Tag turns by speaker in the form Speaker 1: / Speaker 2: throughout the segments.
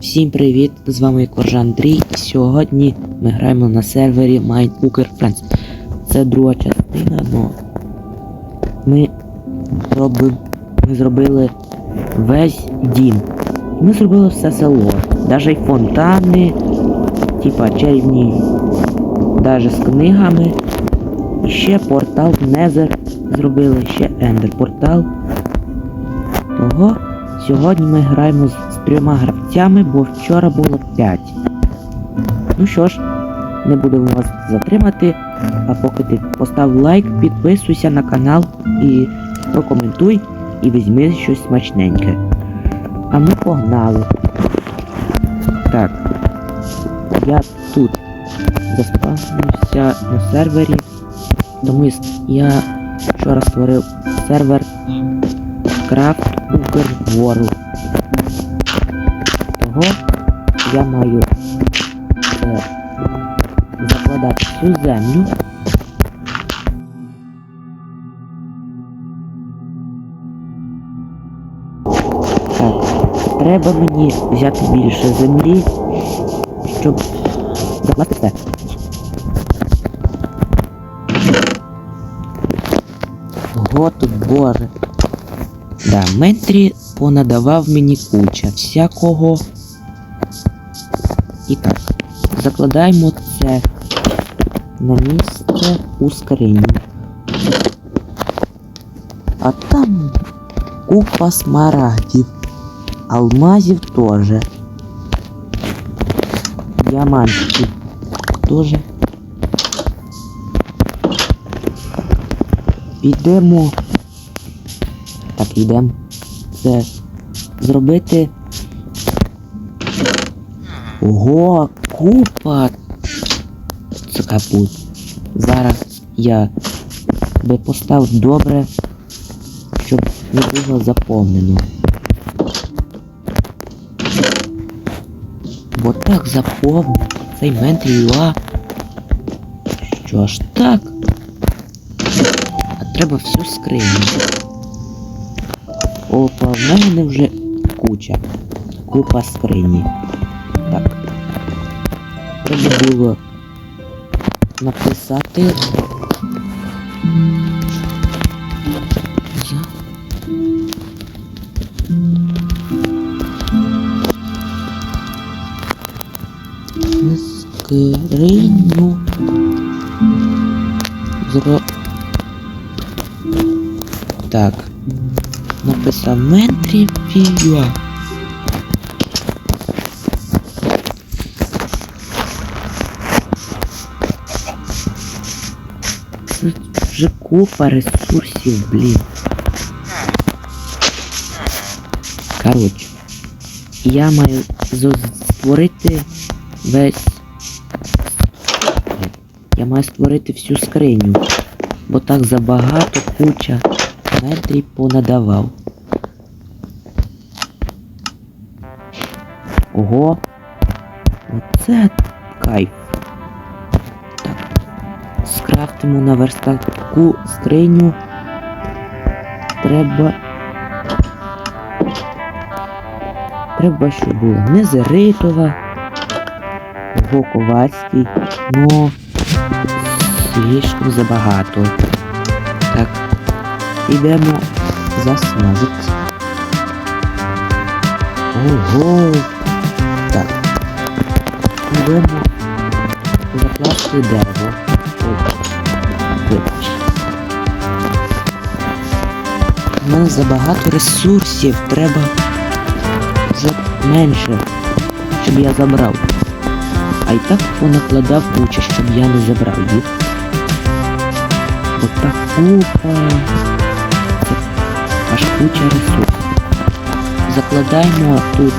Speaker 1: Всім привіт! З вами Коржа Андрій. Сьогодні ми граємо на сервері MindCooker Friends. Це друга частина, но ми, роби... ми зробили весь дім. Ми зробили все село. Даже й фонтани, типа чарівні, даже з книгами. І ще портал Незер зробили, ще Ендер портал. Того сьогодні ми граємо з трьома гравцями, бо вчора було 5. Ну що ж, не будемо вас затримати, а поки ти постав лайк, підписуйся на канал і прокоментуй і візьми щось смачненьке. А ми погнали. Так. Я тут заспавнився на сервері. Тому я- вчора створив сервер Craft Cooker World. Того я маю е, закладати всю землю. Так, треба мені взяти більше землі, щоб закласти все. Тут боже. Да, Ментрі понадавав мені куча всякого. І так, закладаємо це на місце у скрині. А там купа смарагдів. Алмазів теж. Діамантів теж. Підемо. Так, йдемо. Це зробити. Ого, купа. Це капут. Зараз я би поставив добре, щоб не було заповнено. Бо так заповнив цей ментрі юа. Що ж так? А треба всю скриню. Опа, в мене вже куча. Купа скрині. Треба було написати. За... Скриню. Зро... Так. Написав ментрі вже купа ресурсів, блін. Коротше, я маю створити весь. Я маю створити всю скриню, бо так забагато куча метрів понадавав. Ого. Оце кайф. Скрафтимо на верстаку скриню. Треба. Треба, щоб була незеритова. Ого, ковацький. Ну слишком забагато. Так. Ідемо засмазити. Ого! Так. Ідемо закласти дерево. У мене забагато ресурсів, треба вже менше, щоб я забрав. А й так понакладав куча, щоб я не забрав їх. Бо так купа. Аж куча ресурсів. Закладаємо тут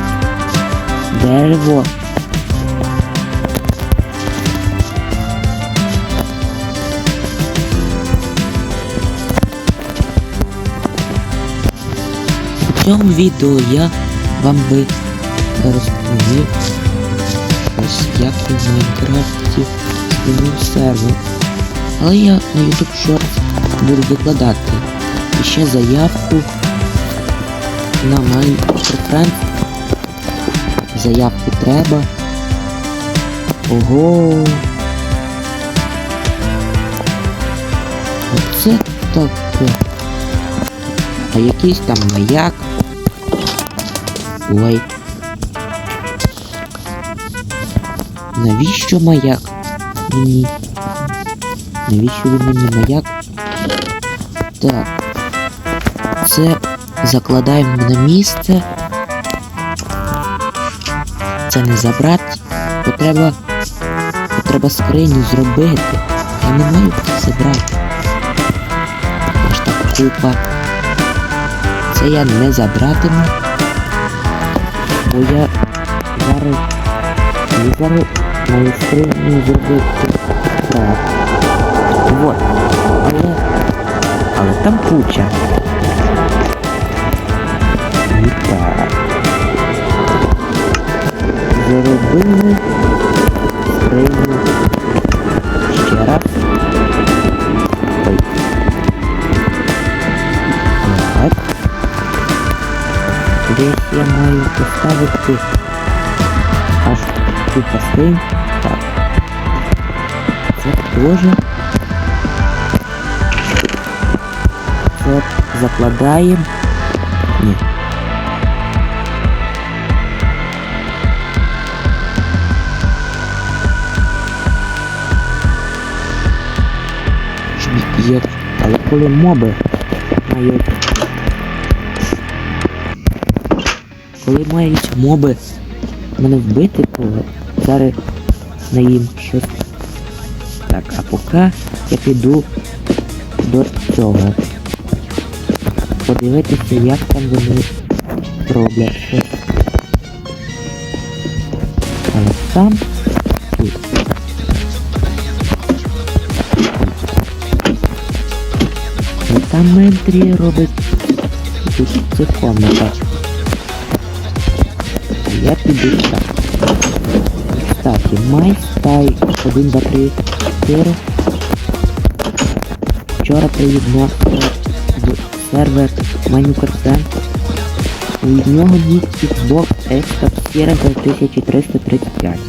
Speaker 1: дерево. Цьому відео я вам би розповів ось як я в Майнкрафті змінив сервер. Але я на YouTube Shorts буду викладати і ще заявку на Minecraft заявку треба. Ого. Оце таке. А якийсь там маяк. Ой. Навіщо маяк? Мені. Навіщо він мені маяк? Так. Це закладаємо на місце. Це не забрати. То треба. Скриню зробити. Я не маю це забрати. Аж так купа. Це я не забратиму. Бо я зараз. Я зараз маю скриню зробити. Вот. Але. Але там куча. І так. Заробили скриню Десь я маю поставити аж купа скринь. Так. Це теж. Це закладаємо. Ні. Є. Але коли моби мають. Коли мають моби мене вбити, то зараз на щось. Так, а поки я піду до цього. Подивитися, як там вони роблять щось. Але там там ментрі робить тут це комната. Я піду так. Кстати, май стай 1, 2, 3, 4. Вчора приєднався в сервер Майнкрафт. У нього є Xbox X Sierra 2335.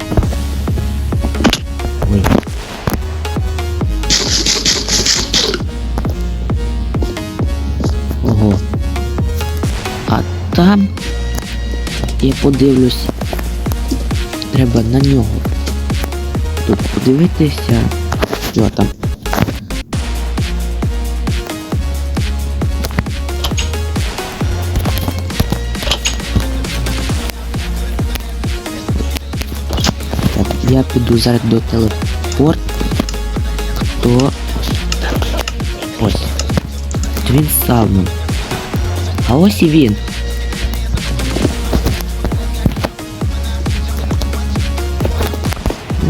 Speaker 1: Ой. Ого. А там я подивлюсь. Треба на нього. Тут подивитися. Що там? Так, я піду зараз до телепорт. То... Ось. Він савнув. А ось і він.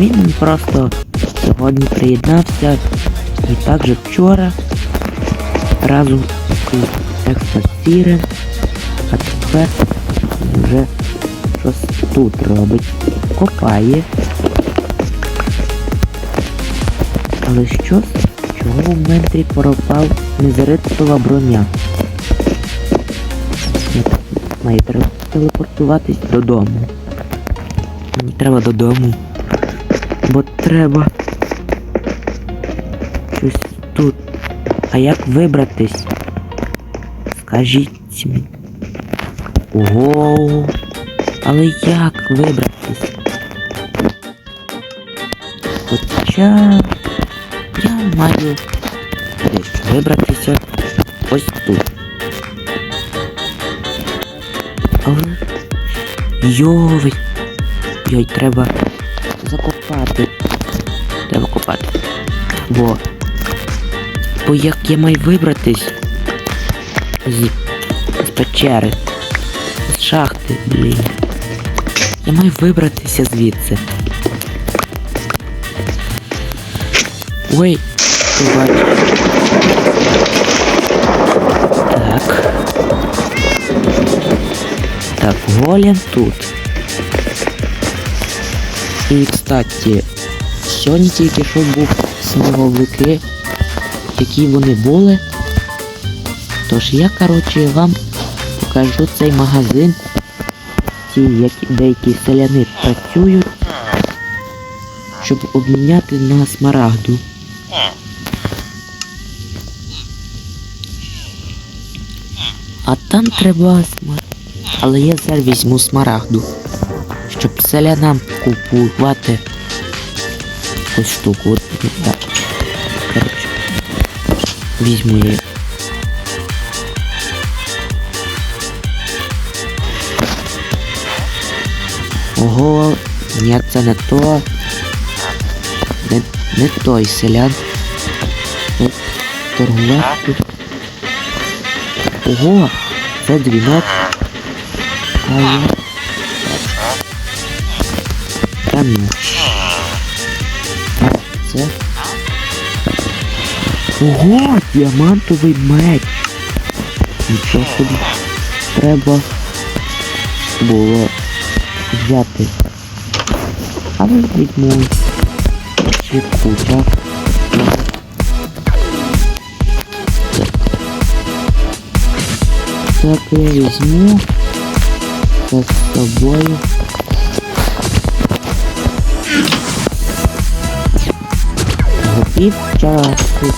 Speaker 1: Він просто сьогодні приєднався і також вчора разом з експортірем, а тепер вже щось тут робить. Копає. Але що? Чого в ментрі пропав незаритова броня? Має треба телепортуватись додому. Мені треба додому. Бо треба щось тут. А як вибратись? Скажіть мені. Ого. Але як вибратись? Хоча я маю вибратися ось тут. Але... Йой! Йой, треба закопати. Треба копати. Бо. Бо як я маю вибратись з, з печери, з шахти, блін. Я маю вибратися звідси. Ой, ти. Так. Так, голем тут. І, кстати, сьогодні тільки що був сніговики, які вони були. Тож я, коротше, вам покажу цей магазин. як деякі селяни працюють, щоб обміняти на смарагду. А там треба смар... Але я зараз візьму смарагду, щоб селянам купувати ось штуку. От, так. Коротше, візьму її. Ого, ні, це не то. Не, не той селян. От, торгувати. Ого, це дзвінок. А я... Ну. Це... Ого, діамантовий меч. Нічого собі. Треба було взяти. Візьму чітку, так. Так. Так, я візьму це з собою. Часу.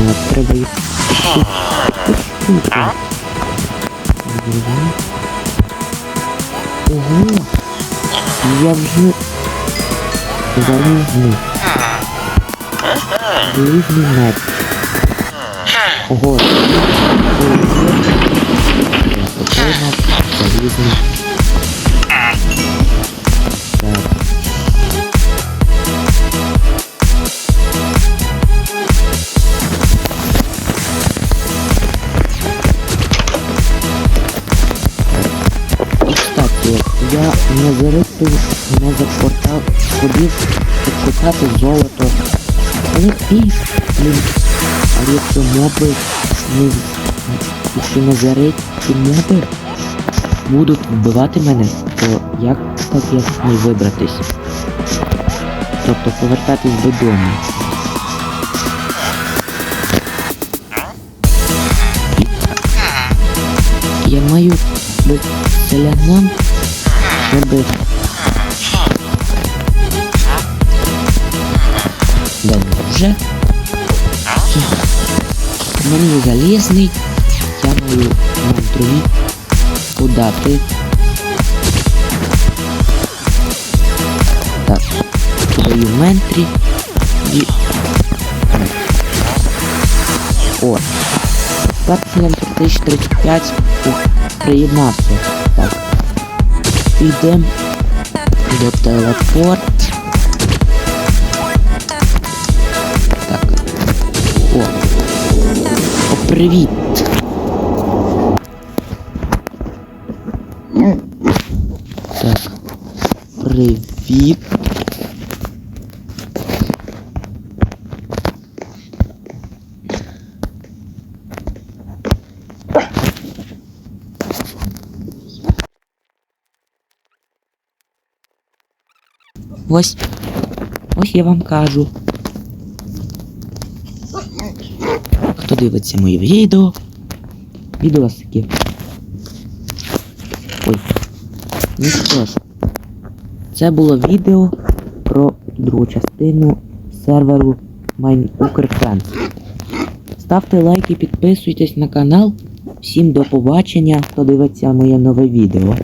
Speaker 1: От, треба їх. Ого! Я вже залізний. Залізний меч. Ого. Отримав залізний. Я не заритив, не за портал ходив, шукати золото. Але і, блін, але якщо моби якщо не зариті моби будуть вбивати мене, то як так я не вибратись? Тобто повертатись додому. Я маю бути селянам, щоб... Вже. Мені залізний, подати. Так, подаю ментрі і... О, Партіям 3035 приєднався. Так. Підемо до телепорт. Так. О. О, привіт. Привіт. Ось. Ось я вам кажу. Хто дивиться моє відео? Відосики. Ой. Ну що ж, Це було відео про другу частину серверу MineUkrFriends. Ставте лайки, підписуйтесь на канал. Всім до побачення, хто дивиться моє нове відео.